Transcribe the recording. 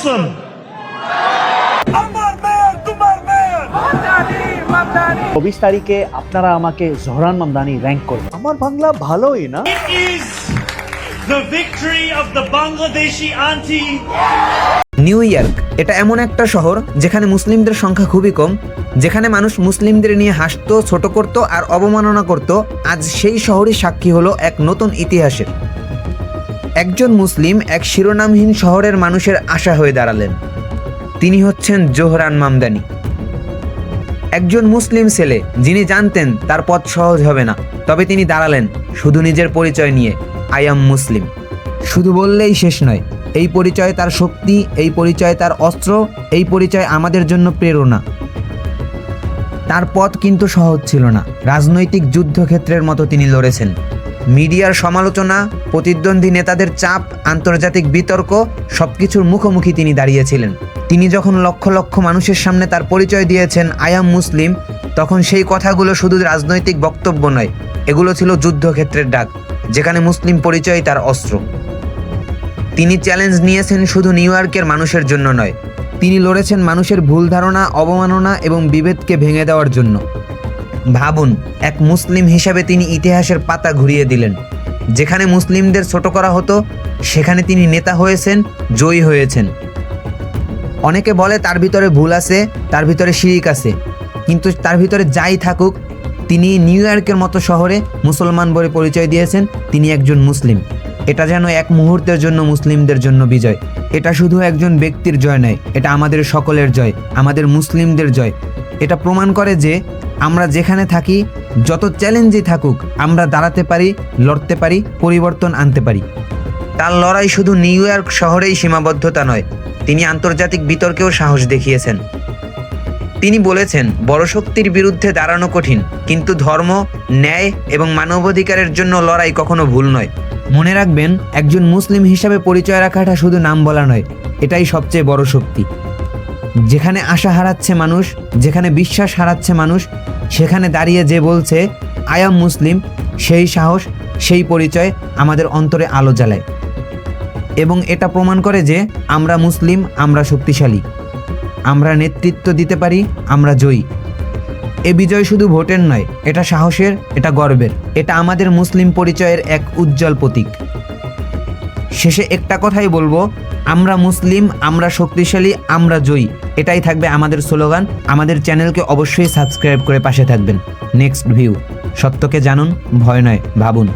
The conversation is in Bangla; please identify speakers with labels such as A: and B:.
A: Muslim.
B: চব্বিশ তারিখে আপনারা আমাকে জহরান মামদানি র্যাঙ্ক করবেন। আমার বাংলা ভালোই না?
A: It is the victory of the Bangladeshi auntie.
C: New York এটা এমন একটা শহর যেখানে মুসলিমদের সংখ্যা খুবই কম যেখানে মানুষ মুসলিমদের নিয়ে হাসতো ছোট করত আর অবমাননা করত। আজ সেই শহরই সাক্ষী হলো এক নতুন ইতিহাসের। একজন মুসলিম এক শিরোনামহীন শহরের মানুষের আশা হয়ে দাঁড়ালেন। তিনি হচ্ছেন জোহরান মামদানি। একজন মুসলিম ছেলে, যিনি জানতেন তার পথ সহজ হবে না, তবে তিনি দাঁড়ালেন শুধু নিজের পরিচয় নিয়ে, আই এম মুসলিম। শুধু বললেই শেষ নয়, এই পরিচয় তার শক্তি, এই পরিচয় তার অস্ত্র, এই পরিচয় আমাদের জন্য প্রেরণা। তার পথ কিন্তু সহজ ছিল না। রাজনৈতিক যুদ্ধক্ষেত্রের মতো তিনি লড়েছেন। মিডিয়ার সমালোচনা, প্রতিদ্বন্দ্বী নেতাদের চাপ, আন্তর্জাতিক বিতর্ক, সবকিছুর মুখোমুখি তিনি দাঁড়িয়েছিলেন। তিনি যখন লক্ষ লক্ষ মানুষের সামনে তার পরিচয় দিয়েছেন আয়াম মুসলিম তখন সেই কথাগুলো শুধু রাজনৈতিক বক্তব্য নয়, এগুলো ছিল যুদ্ধক্ষেত্রের ডাক, যেখানে মুসলিম পরিচয় তার অস্ত্র। তিনি চ্যালেঞ্জ নিয়েছেন শুধু নিউ ইয়র্কের মানুষের জন্য নয়, তিনি লড়েছেন মানুষের ভুল ধারণা, অবমাননা এবং বিভেদকে ভেঙে দেওয়ার জন্য। ভাবুন, এক মুসলিম হিসাবে তিনি ইতিহাসের পাতা ঘুরিয়ে দিলেন। যেখানে মুসলিমদের ছোট করা হতো, সেখানে তিনি নেতা হয়েছেন, জয়ী হয়েছেন। অনেকে বলে তার ভিতরে ভুল আছে, তার ভিতরে শিরিক আছে। কিন্তু তার ভিতরে যাই থাকুক, তিনি নিউ ইয়র্কের মতো শহরে মুসলমান বলে পরিচয় দিয়েছেন, তিনি একজন মুসলিম। এটা যেন এক মুহূর্তের জন্য মুসলিমদের জন্য বিজয়। এটা শুধু একজন ব্যক্তির জয় নয়, এটা আমাদের সকলের জয়, আমাদের মুসলিমদের জয়। এটা প্রমাণ করে যে আমরা যেখানে থাকি, যত চ্যালেঞ্জই থাকুক, আমরা দাঁড়াতে পারি, লড়তে পারি, পরিবর্তন আনতে পারি। তার লড়াই শুধু নিউ ইয়র্ক শহরেই সীমাবদ্ধতা নয়, তিনি আন্তর্জাতিক বিতর্কেও সাহস দেখিয়েছেন। তিনি বলেছেন, বড় শক্তির বিরুদ্ধে দাঁড়ানো কঠিন, কিন্তু ধর্ম, ন্যায় এবং মানবাধিকারের জন্য লড়াই কখনো ভুল নয়। মনে রাখবেন, একজন মুসলিম হিসাবে পরিচয় রাখাটা শুধু নাম বলা নয়, এটাই সবচেয়ে বড় শক্তি। যেখানে আশা হারাচ্ছে মানুষ, যেখানে বিশ্বাস হারাচ্ছে মানুষ, সেখানে দাঁড়িয়ে যে বলছে আয়াম মুসলিম সেই সাহস, সেই পরিচয় আমাদের অন্তরে আলো জ্বালায়। এবং এটা প্রমাণ করে যে আমরা মুসলিম, আমরা শক্তিশালী। আমরা নেতৃত্ব দিতে পারি, আমরা জয়ী। এ বিজয় শুধু ভোটের নয়, এটা সাহসের, এটা গর্বের। এটা আমাদের মুসলিম পরিচয়ের এক উজ্জ্বল প্রতীক। শেষে একটা কথাই বলব, আমরা মুসলিম, আমরা শক্তিশালী, আমরা জয়ী। এটাই থাকবে আমাদের স্লোগান। আমাদের চ্যানেলকে অবশ্যই সাবস্ক্রাইব করে পাশে থাকবেন। Next view. সত্যকে জানুন, ভয় নয়, ভাবুন।